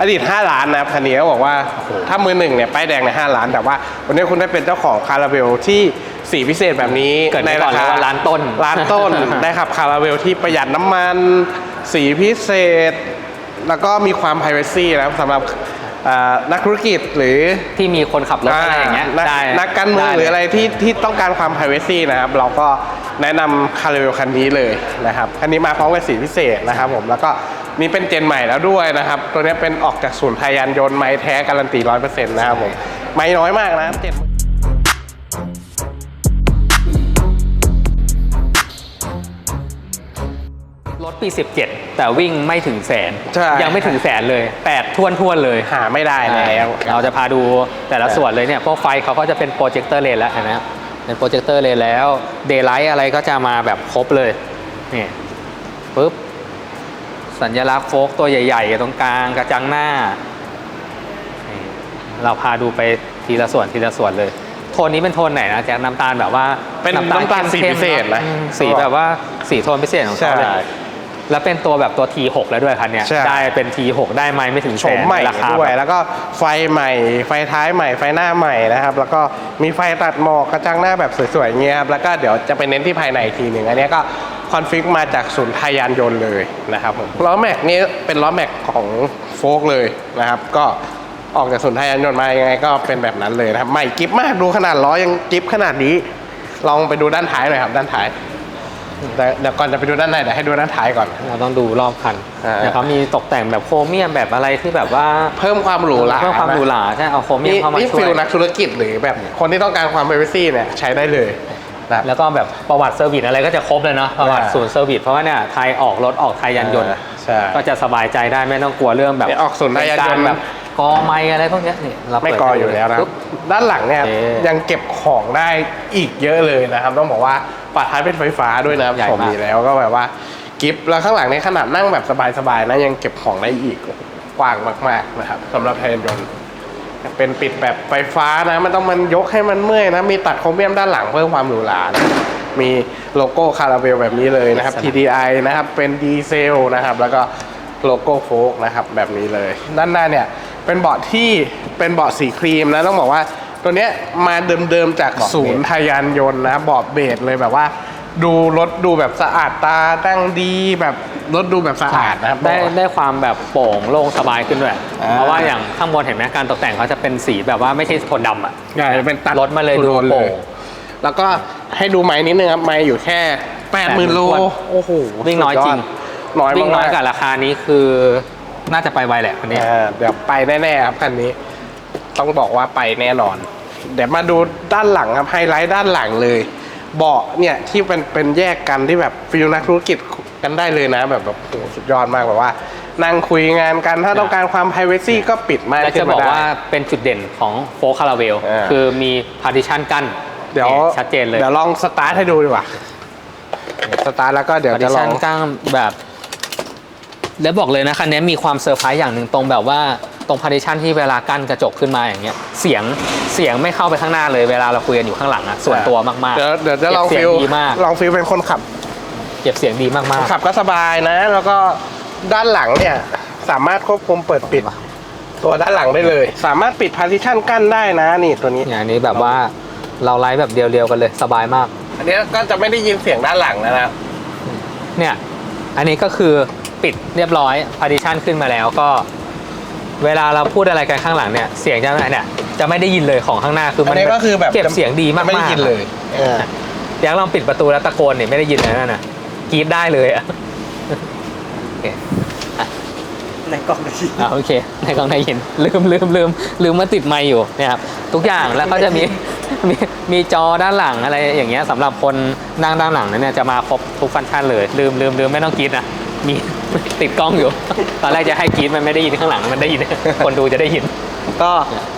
อดีต 5 ล้านนะครับคันนี้เขาบอกว่าถ้ามือหนึ่งเนี่ยป้ายแดงใน5ล้าน แต่ว่า วันนี้คุณได้เป็นเจ้าของคาราเวลที่สีพิเศษแบบนี้เกิดไม่ก่อนเลยว่าล้านต้นล้านต้นได้ขับคาราเวลที่ประหยัดน้ำมัน สีพิเศษ แล้วก็มีความ p r i เวซีนะครับสำหรับอ่า นักธุรกิจหรือที่มีคนขับรถอะไรอย่างเงี้ยนักได้นักการเมืองด้หรืออะไรที่ที่ต้องการความ p r i เวซีนะครับ เราก็แนะนำคาราเวลคันนี้เลยนะครับคันนี้มาพร้อมกับสีพิเศษนะครับผมแล้วก็นี่เป็นเจนใหม่แล้วด้วยนะครับ ตัวนี้เป็นออกจากศูนย์ไทยยานยนต์ไม้แท้การันตีร้อยเปอร์เซ็นต์นะครับผมไม้น้อยมากนะเจ็ดรถปี 17แต่วิ่งไม่ถึงแสน ใช่ ยังไม่ถึงแสนเลยแปดทวนทวนๆเลยหาไม่ได้แล้วเราจะพาดูแต่ละส่วนเลยเนี่ยพวกไฟเขาก็จะเป็นโปรเจคเตอร์เลนแล้วเห็นไหมครับเป็นโปรเจคเตอร์เลนแล้วเดย์ไลท์อะไรก็จะมาแบบครบเลยนี่ปุ๊บ สัญลักษณ์โฟกตัวใหญ่ๆตรงกลางกระจังหน้านี่เราพาดูไปทีละส่วนทีละส่วนเลย โทนนี้เป็นโทนไหนนะแจ็คน้ำตาลแบบว่าเป็นน้ำตาลสีเข้มๆพิเศษนะอืมสีแบบว่าสีโทนพิเศษของเขาเลย ใช่ แล้วเป็นตัวแบบตัว T6 แล้วด้วยคันเนี้ยใช่ ได้เป็น T6 ได้ไหมไม่ถึงโฉแสมนใหม่ราคาด้วย แบบแล้วก็ไฟใหม่ ไฟท้ายใหม่ ไฟหน้าใหม่นะครับ แล้วก็มีไฟตัดหมอกกระจังหน้าแบบสวยๆเงี้ยครับ แล้วก็เดี๋ยวจะไปเน้นที่ภายในอีกทีหนึ่งอันเนี้ยก็คอนฟิกมาจากศูนย์ไทยยานยนต์เลยนะครับผม ล้อแม็กนี้เป็นล้อแม็กของโฟกเลยนะครับ ก็ออกจากศูนย์ไทยยานยนต์มายังไงก็เป็นแบบนั้นเลยนะครับ ใหม่กิฟมาก ดูขนาดล้อยังกิฟขนาดนี้ ลองไปดูด้านท้ายหน่อยครับ ด้านท้าย แต่เดี๋ยวก่อนจะไปดูด้านในเดี๋ยวให้ดูด้านท้ายก่อน เราต้องดูรอบคันอ่าเนี่ยเขามีตกแต่งแบบโครเมียมแบบอะไรที่แบบว่าเพิ่มความหรูหราเพิ่มความหรูหราใช่เอาโครเมียมนี่เข้ามานี่ช่วฟิยลนักธุรกิจหรือแบบคนที่ต้องการความ p r i เวซีเนี่ยใช้ได้เลยนะครับ แล้วก็แบบประวัติเซอร์วิสอะไรก็จะครบเลยเนาะประวัติอ่า ศูนย์เซอร์วิสเพราะว่าเนี่ยไทยออกรถออกไทยยานยนต์อ่าใช่ ก็จะสบายใจได้ไม่ต้องกลัวเรื่องแบบเนี่ยออกศูนย์ไทยยานยนต์กรแบบกอไม้อะไรพวกเนี้ยนี่เราไม่เปิดกอให้อยู่แล้วนะปุ๊บ ด้านหลังเนี่ยโอเค ยังเก็บของได้อีกเยอะเลยนะครับ ต้องบอกว่า ฝาท้ายเป็นไฟฟ้าด้วยนะครับใหญ่ผมมากมีแล้วก็แบบว่ากิฟต์แล้วข้างหลังเนี่ยขนาดนั่งแบบสบายๆนะยังเก็บของได้อีกกว้างมากๆนะครับสำหรับไทยยานยนต์เป็นปิดแบบไฟฟ้านะมันต้องมันยกให้มันเมื่อยนะมีตัดโครเมียมด้านหลังเพิ่มความหรูหรานะมีโลโก้คาราเวลแบบนี้เลยนะครับ TDI นะครับเป็นดีเซลนะครับ แล้วก็โลโก้โฟกนะครับแบบนี้เลย ด้านหน้าเนี่ยเป็นเบาะที่เป็นเบาะสีครีมนะต้องบอกว่า ตัวเนี้ยมาเดิมๆจากเบาะเบสศูนย์ทยานยนต์นะเบาะเบสเลยแบบว่า ดูรถดูแบบสะอาดตาตั้งดีแบบรถดูแบบสะอาดนะครับ ได้บอกได้ความแบบโปร่งโล่งสบายขึ้นด้วยอ่าเพราะว่าอย่างข้างบนเห็นไหมการตกแต่งเขาจะเป็นสีแบบว่าไม่ใช่โทนดำอะใช่เป็นตัดรถมาเลยดูโทนโปร่งแล้วก็ให้ดูไม้นิดนึงครับ ไม้อยู่แค่แปดหมื่น80,000โลทวนโอ้โหวิ่งน้อยจริงน้อยวิ่งน้อยมากๆกับราคานี้คือน่าจะไปไวแหละคันนี้อ่าเดี๋ยวไปแน่ๆครับคันนี้ ต้องบอกว่าไปแน่นอน เดี๋ยวมาดูด้านหลังครับไฮไลท์ด้านหลังเลย เบาะเนี่ยที่เป็นเป็นแยกกันที่แบบฟิลนักธุรกิจกันได้เลยนะแบบแบบโหสุดยอดมากแบบว่า นั่งคุยงานกันถ้าต้องการความ p r i เวซีก็ปิดม่านและขึ้จะนบมาอกได้ ว่าเป็นจุดเด่นของโฟคาราเวลอ่า คือมีพาร์ติชันกั้นเดี๋ยวนี่ชัดเจนเลยเดี๋ยวลองสตาร์ทให้ดูดีกว่าสตาร์ทแล้วก็เดี๋ยวพาร์ติจะลชัองนกั้นแบบ แล้วบอกเลยนะคันนี้มีความเซอร์ไพรส์อย่างหนึ่งตรงแบบว่า ตรงพาร์ติชันที่เวลากั้นกระจกขึ้นมาอย่างเงี้ยเสียงเสียงไม่เข้าไปข้างหน้าเลยเวลาเราคุยกันอยู่ข้างหลังอะส่วนตัวมากๆเดี๋ยวเดี๋ยวจะลองเก็บเสีฟิยลงดีมากลองฟิลเป็นคนขับ เก็บเสียงดีมากขับก็สบายนะ แล้วก็ด้านหลังเนี่ย สามารถควบคุมเปิดปิด ตัวด้านหลังได้เลย สามารถปิดพาร์ติชันกั้นได้นะนี่ตัวนี้ ๆอย่างนี้แบบว่าเราไลฟ์แบบเดียวๆกันเลยสบายมาก อันนี้ก็จะไม่ได้ยินเสียงด้านหลังแล้วนะเนี่ย อันนี้ก็คือปิดเรียบร้อย partition ขึ้นมาแล้วก็ เวลาเราพูดอะไรกันข้างหลังเนี่ยเสียงจะเนี่ยจะไม่ได้ยินเลยของข้างหน้าคืออัมันนนี้ก็คือแบบเก็บเสียงดีมากๆไม่ได้ยินเลยเอออยากลองปิดประตูแล้วตะโกนเนี่ยไม่ได้ยินเลยนั่นน่ะกรีดได้เลยอะในกล่องได้ยินอ่าโอเคในกล้องได้ยินลืมลืมลืมลืมมาติดไมค์อยู่เนี่ยครับทุกอย่างแล้วก็จะมีมีมีจอด้านหลังอะไรอย่างเงี้ยสำหรับคนนั่งด้านหลังนั้นเนี่ยจะมาครบทุกฟังก์ชันเลย ลืมลืมลืมไม่ต้องกรีดนะ มี ติดกล้องอยู่ ตอนแรกจะให้กรีดมันไม่ได้ยินข้างหลังมันได้ยิน คนดูจะได้ยิน ก็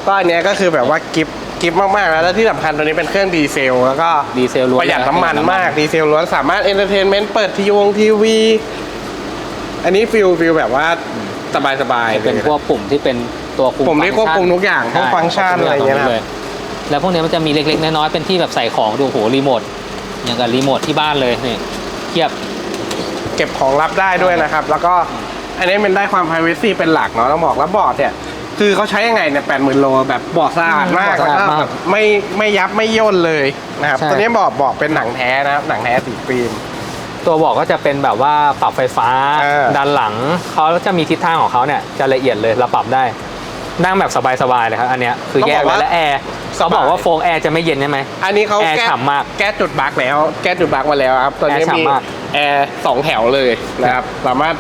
ก็อันเนี้ยก็คือแบบว่ากิฟกิฟมากๆแล้วแล้วที่สำคัญตัวนี้เป็นเครื่องดีเซล แล้วก็ดีเซลล้วนประหยัดน้ำมันน้ำมันมากดีเซลล้วนสามารถเอนเตอร์เทนเมนต์เปิดทีวงทีวี อันนี้ฟิลฟิลแบบว่าสบายสบายๆเป็นลยพวกปุ่มที่เป็นตัวคุมปุ่มที่ควบคุมทุกอย่างพวกใช่ฟังก์ชันควบคุมอะไรอย่างเงี้ยทุกนะลแล้วพวกเนี้ยมันจะมีเล็กๆน้อยๆเป็นที่แบบใส่ของดูโหรีโมทอย่างกับรีโมทที่บ้านเลยนี่เทียบเก็บของรับได้ด้วยนะครับ แล้วก็อันนี้มันได้ความ privacy เป็นหลักเนาะต้องบอกแล้วเบาะเนี่ยคือเขาใช้ยังไงเนี่ยแปดหมื่นโลแบบเบาะสะอาดมากเบาะแล้วสะอาดก็มากแบบไม่ไม่ยับไม่ย่นเลยนะครับใช่ ตัวนี้เบาะเบาะเป็นหนังแท้นะครับหนังแท้สีฟิล์ม ตัวเบอกก็จะเป็นแบบว่าปรับไฟฟ้าเออ ด้านหลังเขาจะมีทิศทางของเขาเนี่ยจะละเอียดเลยเราปรับได้ นั่งแบบสบายๆเลยครับอันเนี้ยคือแยกไว้แล้วแอร์เขาบอกว่าโฟงแอร์จะไม่เย็นใช่ไหม อันนี้เขาแอร์แก้ฉ่ำมากแก้จุดบั๊กแล้ว แก้จุดบั๊กมาแล้วครับตัวนี้แอร์ฉ่ำมีมาก แอร์สองแถวเลยนะครับสามารถ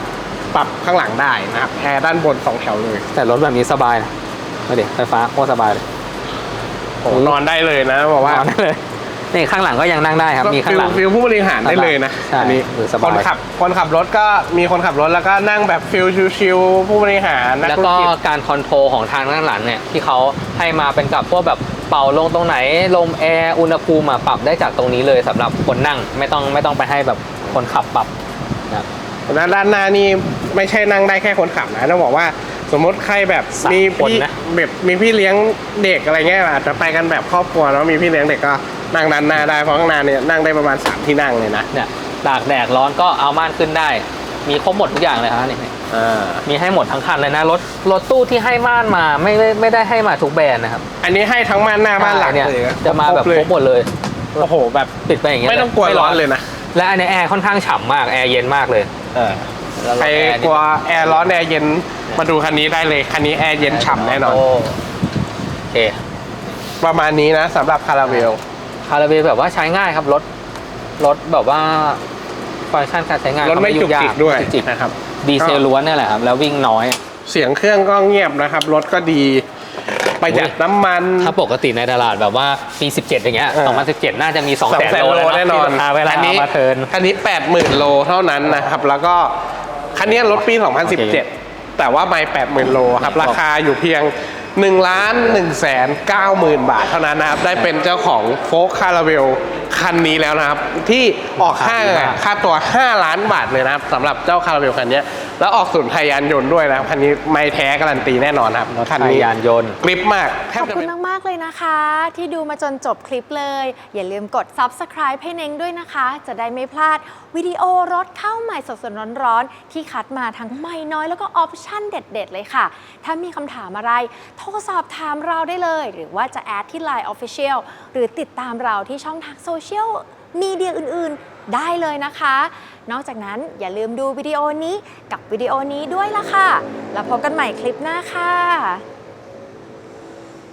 ปรับข้างหลังได้นะครับแอร์ด้านบนสองแถวเลยแต่รถแบบนี้สบายนะมาดิไฟฟ้าโคตรสบายเลยโอ้โหนอนได้เลยนะบอกว่านอนได้เลยนี่ข้างหลังก็ยังนั่งได้ครับมีข้างหลังฟิลผู้บริหารได้เลยนะใช่อันนี้หรือสคบายนขับคนขับรถก็มีคนขับรถแล้วก็นั่งแบบฟิลชิลๆผู้บริหารนักแล้วธุรก็กิจการคอนโทรลของทางด้านหลังเนี่ยที่เขาให้มาเป็นกับพวกแบบเป่าลงตรงไหนลมแอร์อุณหภูมิอะปรับได้จากตรงนี้เลยสำหรับคนนั่งไม่ต้องไม่ต้องไปให้แบบ คนขับปรับนะครับแล้วด้านหน้านี่ไม่ใช่นั่งได้แค่คนขับนะต้องบอกว่าสมมติใครแบบสามมีคนพี่นะแบบมีพี่เลี้ยงเด็กอะไรเงี้ยอาจจะไปกันแบบครอบครัวแล้วมีพี่เลี้ยงเด็กก็นั่งด้านหน้าได้เพราะข้างหน้าเนี่ยนั่งได้ประมาณสามที่นั่งเลยนะเนี่ยตากแดดร้อนก็เอาม่านขึ้นได้ มีครบหมดทุกอย่างเลยครับนี่อ่ามีให้หมดทั้งคันเลยนะรถรถตู้ที่ให้ม่านมาไม่ไม่ไม่ได้ให้มาทุกแบรนด์นะครับ อันนี้ให้ทั้งม่านหน้าม่านหลังเนี่ยเลยจะมาแบบครบหมดเลยโอ้โหแบบปิดไปอย่างเงี้ยไม่ต้องกลัวร้อนเลยนะ และอันนี้แอร์ค่อนข้างฉ่ำมากแอร์เย็นมากเลยแล้วใครแอร์กนี่ลัวแอร์ร้อนแอร์เย็นมาดูคันนี้ได้เลย คันนี้แอร์เย็นฉ่ำแน่นอน โโอเคประมาณนี้นะสำหรับคาราเวล คาราเบลแบบว่าใช้ง่ายครับรถรถแบบว่าฟังก์ชันการใช้งานรถไม่ก็จุกจิกด้วยจุกจิกนะครับ ดีเซลล้วนเนี่ยแหละครับ แล้ววิ่งน้อย เสียงเครื่องก็เงียบนะครับ รถก็ดี ประหยัดน้ำมัน ถ้าปกติในตลาดแบบว่าปี 17 อย่างเงี้ยเออ 2017 น่าจะมี2สองแสนแสนโลโลแล้วแน่นอนที่ราคาเวลาคันนี้เอามาเทิร์น คันนี้แปดหมื่นโลเท่านั้นนะครับ แล้วก็คันนี้รถปี โอเค2017 แต่ว่าไม่แปดหมื่นโลครับ ราคาอยู่เพียง 1ล้าน1แสน9หมื่นบาทเท่านั้นนะครับ ได้เป็นเจ้าของโฟกคาราเวลคันนี้แล้วนะครับ ที่ออกค่าค่าตัว 5 ล้านบาทเลยนะครับสำหรับเจ้าคาราเวลคันนี้แล้วออกศูนย์ไทยยานยนต์ด้วยนะครับคันนี้ไม่แท้การันตีแน่นอนครับคันนี้ยานยนต์กริปมากแทขบอบจะคุเป็ณนมากเลยนะคะ ที่ดูมาจนจบคลิปเลย อย่าลืมกด subscribe ให้เน้งด้วยนะคะ จะได้ไม่พลาดวิดีโอรถเข้าใหม่สดๆร้อนๆ ที่คัดมาทั้งไม่น้อยแล้วก็ออปชั่นเด็ดๆ เลยค่ะ ถ้ามีคำถามอะไร โทรสอบถามเราได้เลย หรือว่าจะแอดที่ Line Official หรือติดตามเราที่ช่องทางโซเชียลมีเดียอื่นๆ ได้เลยนะคะ นอกจากนั้นอย่าลืมดูวิดีโอนี้กับวิดีโอนี้ด้วยล่ะค่ะ แล้วพบกันใหม่คลิปหน้าค่ะ